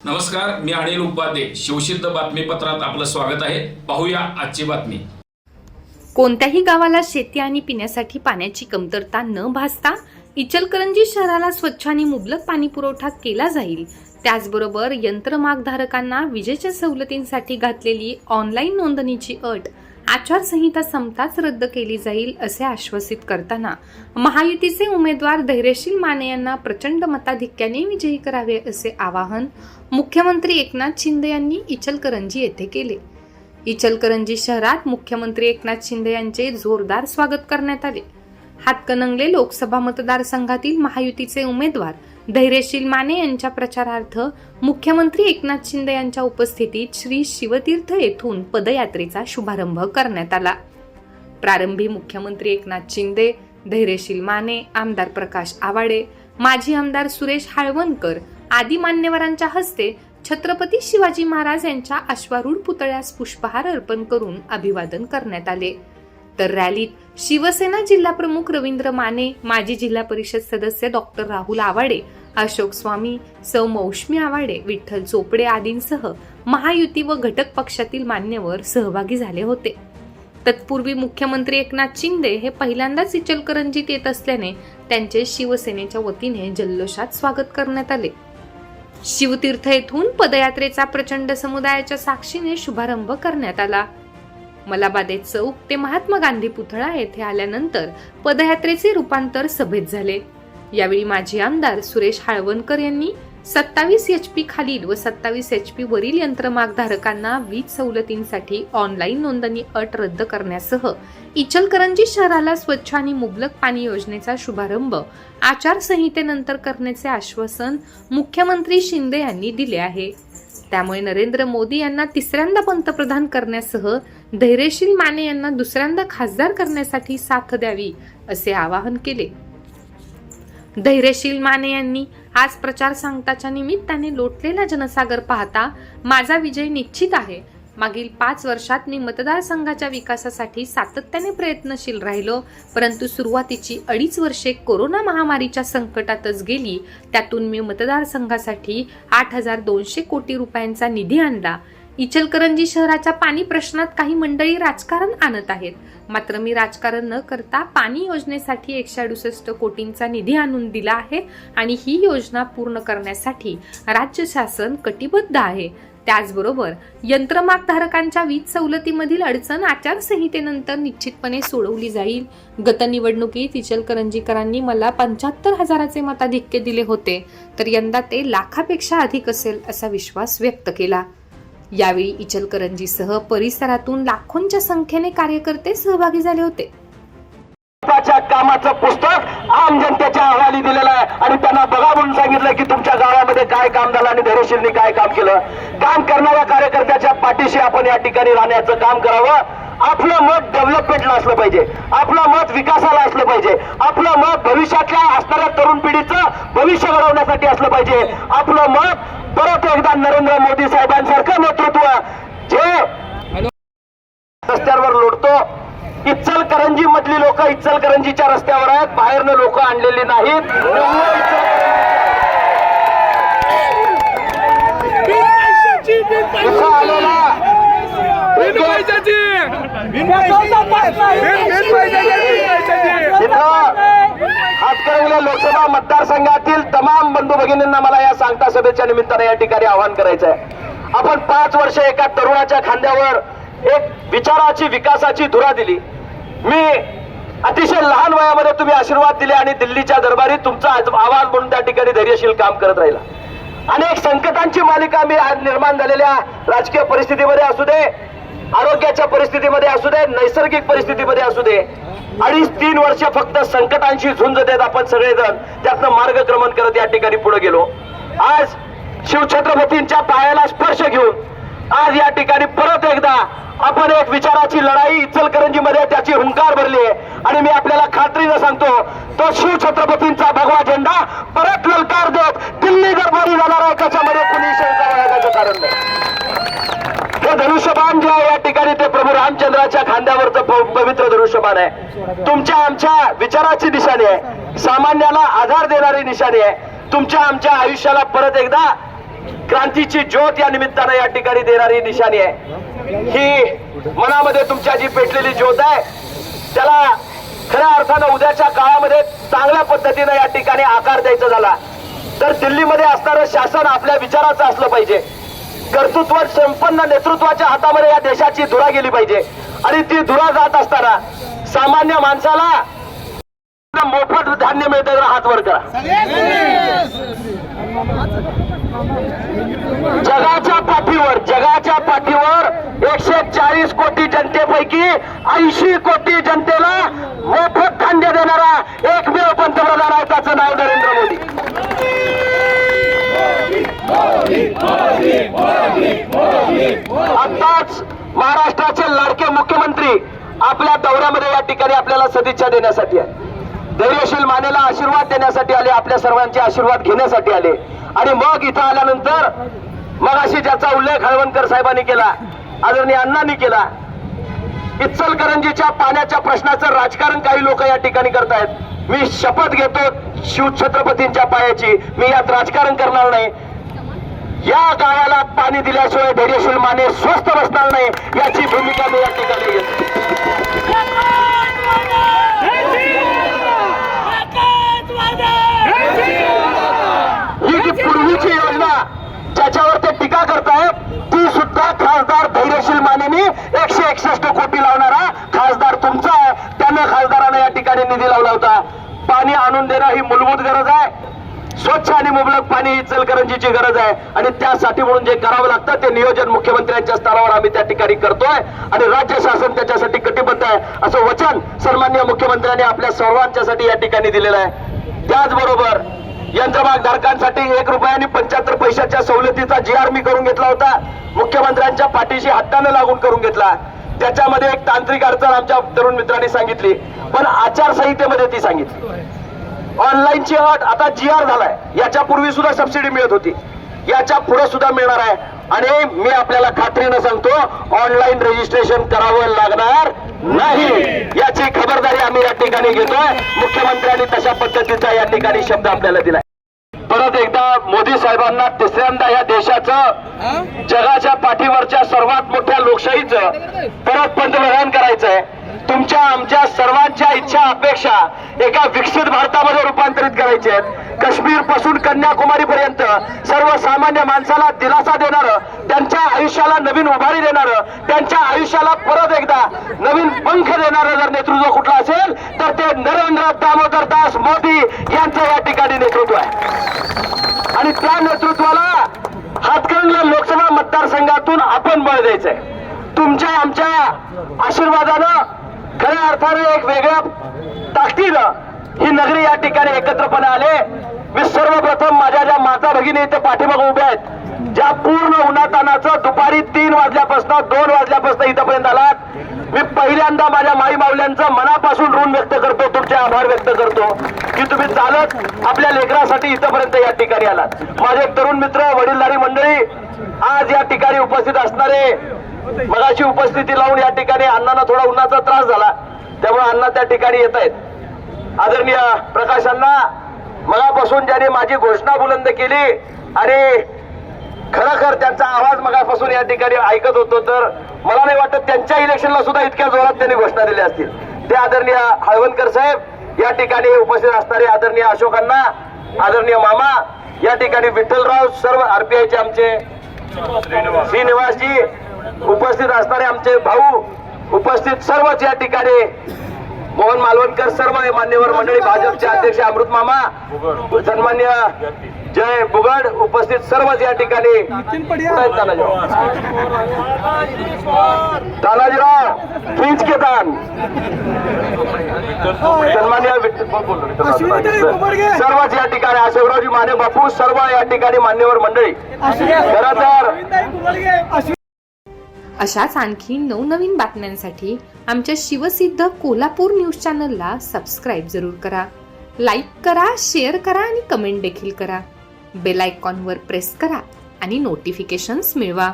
नमस्कार मी अनिल उपाध्ये. शिवसिद्ध बातमीपत्रात आपलं स्वागत आहे. पाहूया आजची बातमी. कोणत्याही गावाला शेती आणि पिण्यासाठी पाण्याची कमतरता न भासता इचलकरंजी शहराला स्वच्छ आणि मुबलक पाणी पुरवठा केला जाईल. त्याचबरोबर यंत्रमागधारकांना विजेच्या सवलतींसाठी घातलेली ऑनलाईन नोंदणीची अट आचारसंहिता संपताच रद्द केली जाईल असे आश्वासित करताना महायुतीचे उमेदवार धैर्यशील माने यांना प्रचंड मताधिक्याने विजयी करावे असे आवाहन मुख्यमंत्री एकनाथ शिंदे यांनी इचलकरंजी येथे केले. इचलकरंजी शहरात मुख्यमंत्री एकनाथ शिंदे यांचे जोरदार स्वागत करण्यात आले. हातकणंगले लोकसभा मतदारसंघातील महायुतीचे उमेदवार धैर्यशील माने यांच्या प्रचारार्थ मुख्यमंत्री एकनाथ शिंदे यांच्या उपस्थितीत श्री शिवतीर्थ येथून पदयात्रेचा शुभारंभ करण्यात आला. प्रारंभी मुख्यमंत्री एकनाथ शिंदे धैर्यशील माने आमदार प्रकाश आवाडे माजी आमदार सुरेश हाळवणकर आदी मान्यवरांच्या हस्ते छत्रपती शिवाजी महाराज यांच्या अश्वारूढ पुतळ्यास पुष्पहार अर्पण करून अभिवादन करण्यात आले. तर रॅलीत शिवसेना जिल्हा प्रमुख रवींद्र माने माजी जिल्हा परिषद सदस्य डॉक्टर राहुल आवाडे अशोक स्वामी सौ मौश्मी आवाडे विठ्ठल चोपडे आदींसह महायुती व घटक पक्षातील मान्यवर सहभागी झाले होते. तत्पूर्वी मुख्यमंत्री एकनाथ शिंदे हे पहिल्यांदाच इचलकरंजीत येत असल्याने त्यांचे शिवसेनेच्या वतीने जल्लोषात स्वागत करण्यात आले. शिवतीर्थ येथून पदयात्रेचा प्रचंड समुदायाच्या साक्षीने शुभारंभ करण्यात आला. मलाबादे चौक ते महात्मा गांधी पुतळा येथे आल्यानंतर पदयात्रेचे रूपांतर सभेत झाले. यावेळी माजी आमदार सुरेश हाळवणकर यांनी सत्तावीस एच पी खालील व सत्तावीस एच पी वरील यंत्रमागधारकांना वीज सवलतींसाठी ऑनलाईन नोंदणी अट रद्द करण्यासह इचलकरंजी शहराला स्वच्छ आणि मुबलक पाणी योजनेचा शुभारंभ आचारसंहितेनंतर करण्याचे आश्वासन मुख्यमंत्री शिंदे यांनी दिले आहे. त्यामुळे नरेंद्र मोदी यांना तिसऱ्यांदा पंतप्रधान करण्यासह धैर्यशील माने यांना दुसऱ्यांदा खासदार करण्यासाठी साथ द्यावी असे आवाहन केले. धैर्यशील माने यांनी आज प्रचार सांगताच्या निमित्ताने लोटलेला जनसागर पाहता माझा विजय निश्चित आहे. मागील पाच वर्षात मी मतदारसंघाच्या विकासासाठी सातत्याने प्रयत्नशील राहिलो परंतु सुरुवातीची अडीच वर्षे कोरोना महामारीच्या संकटातच गेली. त्यातून मी मतदारसंघासाठी आठ हजार दोनशे कोटी रुपयांचा निधी आणला. इचलकरंजी शहराच्या पाणी प्रश्नात काही मंडळी राजकारण आणत आहेत. मात्र मी राजकारण न करता पाणी योजनेसाठी एकशे अडुसष्ट कोटींचा निधी आणून दिला आहे आणि ही योजना पूर्ण करण्यासाठी राज्य शासन कटिबद्ध आहे. त्याचबरोबर यंत्रमागधारकांच्या वीज सवलतीमधील अडचण आचारसंहितेनंतर निश्चितपणे सोडवली जाईल. गत निवडणुकीत इचलकरंजीकरांनी मला पंच्याहत्तर हजाराचे मताधिक्य दिले होते. तर यंदा ते लाखापेक्षा अधिक असेल असा विश्वास व्यक्त केला. यावेळी इचलकरंजीसह परिसरातून लाखोंच्या संख्येने कार्यकर्ते सहभागी झाले होते. कामाचं पुस्तक आम जनतेच्या अहवाली दिलेलं आहे. आणि त्यांना बघा म्हणून सांगितलं की तुमच्या गावामध्ये काय काम झालं आणि धैर्यशीलनी काय काम केलं. काम करणाऱ्या कार्यकर्त्याच्या पाठीशी आपण या ठिकाणी राहण्याचं काम करावं. आपलं मत डेव्हलपमेंटला असलं पाहिजे. आपलं मत विकासाला असलं पाहिजे. आपलं मत भविष्यातल्या असणाऱ्या तरुण पिढीचं भविष्य घडवण्यासाठी असलं पाहिजे. आपलं मत परत एकदा नरेंद्र मोदी साहेबांसारखं नेतृत्व जे रस्त्यावर लोटतो इचलकरंजी मधली लोक इचलकरंजीच्या रस्त्यावर आहेत बाहेरनं लोक आणलेली नाहीत. हातकरंगले लोकसभा मतदारसंघातील तमाम बंधू भगिनींना मला या सांगता सभेच्या निमित्ताने या ठिकाणी आवाहन करायचं आहे आपण पाच वर्ष एका तरुणाच्या खांद्यावर एक विचाराची विकासाची धुरा दिली. मी अतिशय लहान वयामध्ये तुम्ही आशीर्वाद दिले आणि दिल्लीच्या दरबारी तुमचा आज- आवाज म्हणून त्या ठिकाणी धैर्यशील काम करत राहिला. अनेक संकटांची मालिका मी आज निर्माण झालेल्या राजकीय परिस्थितीमध्ये असू दे आरोग्याच्या परिस्थितीमध्ये असू दे नैसर्गिक परिस्थितीमध्ये असू दे अडीच तीन वर्ष फक्त संकटांशी झुंज देत आपण सगळेजण त्यातनं मार्गक्रमण करत या ठिकाणी पुढे गेलो. आज शिवछत्रपतींच्या पायाला स्पर्श घेऊन आज या ठिकाणी परत एकदा आपण एक विचाराची लढाई इचलकरंजीमध्ये त्याची हुंकार भरली आहे. आणि मी आपल्याला खात्रीनं सांगतो तो शिवछत्रपतींचा भगवा झेंडा परत ललकार देत दिल्ली दरबारी जाणार आहे त्याच्यामध्ये कुणी शंका बाळगायचं कारण नाही हे धनुष्यबाण जे आहे या ठिकाणी ते प्रभू रामचंद्राच्या खांद्यावरचं प- पवित्र धनुष्य धनुष्यबाण आहे तुमच्या आमच्या विचाराची निशाणी आहे. सामान्याला आधार देणारी निशाणी आहे. तुमच्या आमच्या आयुष्याला परत एकदा क्रांतीची ज्योत या निमित्तानं या ठिकाणी देणारी निशाणी आहे. ही मनामध्ये तुमच्या जी पेटलेली ज्योत आहे. त्याला खऱ्या अर्थानं उद्याच्या काळामध्ये चांगल्या पद्धतीनं या ठिकाणी आकार द्यायचा झाला. तर दिल्लीमध्ये असणारं शासन आपल्या विचाराचं असलं पाहिजे. कर्तृत्व संपन्न नेतृत्वाच्या हातामध्ये या देशाची धुरा गेली पाहिजे. आणि ती धुरा जात असताना सामान्य माणसाला मोफत धान्य मिळतं तर हात वर करा. जगाच्या पाठीवर जगाच्या पाठीवर एकशे चाळीस कोटी जनतेपैकी ऐंशी कोटी जनतेला मोफत धान्य देणारा एकमेव पंतप्रधान आहे त्याचं नाव नरेंद्र मोदी. आताच महाराष्ट्राचे लाडके मुख्यमंत्री आपल्या दौऱ्यामध्ये या ठिकाणी आपल्याला सदिच्छा देण्यासाठी आहे धैर्यशील मानेला आशीर्वाद देण्यासाठी आले आपल्या सर्वांचे आशीर्वाद घेण्यासाठी आले. आणि मग इथं आल्यानंतर मग अशी ज्याचा उल्लेख हळवणकर साहेबांनी केला आदरणीय अण्णांनी केला इचलकरंजीच्या पाण्याच्या प्रश्नाचं राजकारण काही लोक या ठिकाणी करतायत. मी शपथ घेतो शिव छत्रपतींच्या पायाची. मी यात राजकारण करणार नाही. या गावाला पाणी दिल्याशिवाय धैर्यशील माने स्वस्थ बसणार नाही याची भूमिका मी या ठिकाणी ही जी पूर्वीची योजना ज्याच्यावर ते टीका करतायत ती सुद्धा खासदार धैर्यशील मानेनी एकशे एकसष्ट कोटी लावणारा खासदार तुमचा आहे. त्यानं खासदारानं या ठिकाणी निधी लावला होता. पाणी आणून देणं ही मूलभूत गरज आहे. स्वच्छ आणि मुबलक पाणी ही इचलकरंजीची गरज आहे. आणि त्यासाठी म्हणून जे करावं लागतं ते नियोजन मुख्यमंत्र्यांच्या स्तरावर आम्ही त्या ठिकाणी करतोय. आणि राज्य शासन त्याच्यासाठी कटिबद्ध आहे. असं वचन सन्मान्य मुख्यमंत्र्यांनी आपल्या सर्वांच्यासाठी या ठिकाणी दिलेलं आहे. त्याचबरोबर यंत्रमाग धारकांसाठी एक रुपयाने पंच्याहत्तर पैशाच्या सवलतीचा जी आर मी करून घेतला होता. मुख्यमंत्र्यांच्या पाठीशी हट्टानं लागून करून घेतला. त्याच्यामध्ये एक तांत्रिक अडचण आमच्या तरुण मित्रांनी सांगितली. पण आचारसंहितेमध्ये ती सांगितली. ऑनलाईनची अट आता जी आर झालाय. याच्या पूर्वी सुद्धा सबसिडी मिळत होती. याच्यापुढे सुद्धा मिळणार आहे. आणि मी आपल्याला खात्रीनं सांगतो ऑनलाईन रजिस्ट्रेशन करावं लागणार नाही. याची खबरदारी आम्ही या ठिकाणी घेतोय. मुख्यमंत्र्यांनी तशा पद्धतीचा या ठिकाणी शब्द आपल्याला दिलाय. परत एकदा मोदी साहेबांना तिसऱ्यांदा या देशाचं जगाच्या पाठीवरच्या सर्वात मोठ्या लोकशाहीचं परत पंतप्रधान करायचंय. तुमच्या आमच्या सर्वांच्या इच्छा अपेक्षा एका विकसित भारतामध्ये रूपांतरित करायचे आहेत. काश्मीरपासून कन्याकुमारी पर्यंत सर्वसामान्य माणसाला दिलासा देणार त्यांच्या आयुष्याला नवीन उभारी देणार त्यांच्या आयुष्याला परत एकदा नवीन पंख देणारं जर नेतृत्व कुठलं असेल तर ते नरेंद्र दामोदर दास मोदी यांचं या ठिकाणी नेतृत्व आहे. आणि त्या नेतृत्वाला हातकणंगले लोकसभा मतदारसंघातून आपण बळ द्यायचंय. तुमच्या आमच्या आशीर्वादानं खऱ्या अर्थाने एक वेगळ्या ताकदीनं ही नगरी या ठिकाणी एकत्रपणे आले. मी सर्वप्रथम माझ्या ज्या माता भगिनी इथे पाठीमागे उभ्या आहेत ज्या पूर्ण उन्हातानाचं दुपारी तीन वाजल्यापासून दोन वाजल्यापासून इथंपर्यंत आलात. मी पहिल्यांदा माझ्या माई माऊल्यांचं मनापासून ऋण व्यक्त करतो तुमचे आभार व्यक्त करतो की तुम्ही चालत आपल्या लेकरासाठी इथंपर्यंत या ठिकाणी आलात. माझे तरुण मित्र वडीलधारी मंडळी आज या ठिकाणी उपस्थित असणारे मगाशी उपस्थिती लावून या ठिकाणी अण्णांना थोडा उन्हाचा त्रास झाला. त्यामुळे अण्णा त्या ठिकाणी येत आहेत. आदरणीय प्रकाश अण्णा मगापासून ज्याने माझी घोषणा बुलंद केली आणि खरोखर त्यांचा आवाज मगापासून या ठिकाणी ऐकत होतो तर मला नाही वाटत त्यांच्या इलेक्शनला सुद्धा इतक्या जोरात त्यांनी घोषणा दिल्या असतील. ते आदरणीय हळवणकर साहेब या ठिकाणी उपस्थित असणारे आदरणीय अशोकांना आदरणीय मामा या ठिकाणी विठ्ठलराव सर्व आरपीआयचे आमचे श्रीनिवासजी उपस्थित असणारे आमचे भाऊ उपस्थित सर्वच या ठिकाणी. मोहन मालवणकर सर्व हे मान्यवर मंडळी भाजपचे अध्यक्ष अमृत मामा सन्मान्य जय बुगड उपस्थित सर्वच या ठिकाणी. तानाजीराव खिंच के दान सन्मान्य. सर्वच या ठिकाणी अशोकरावजी माने बापू सर्व या ठिकाणी मान्यवर मंडळी. खरं तर अशाच आणखी नवनवीन बातम्यांसाठी आमच्या शिवसिद्ध कोल्हापूर न्यूज चॅनलला सबस्क्राईब जरूर करा. लाईक करा शेअर करा आणि कमेंट देखील करा. बेल आयकॉनवर प्रेस करा आणि नोटिफिकेशन्स मिळवा.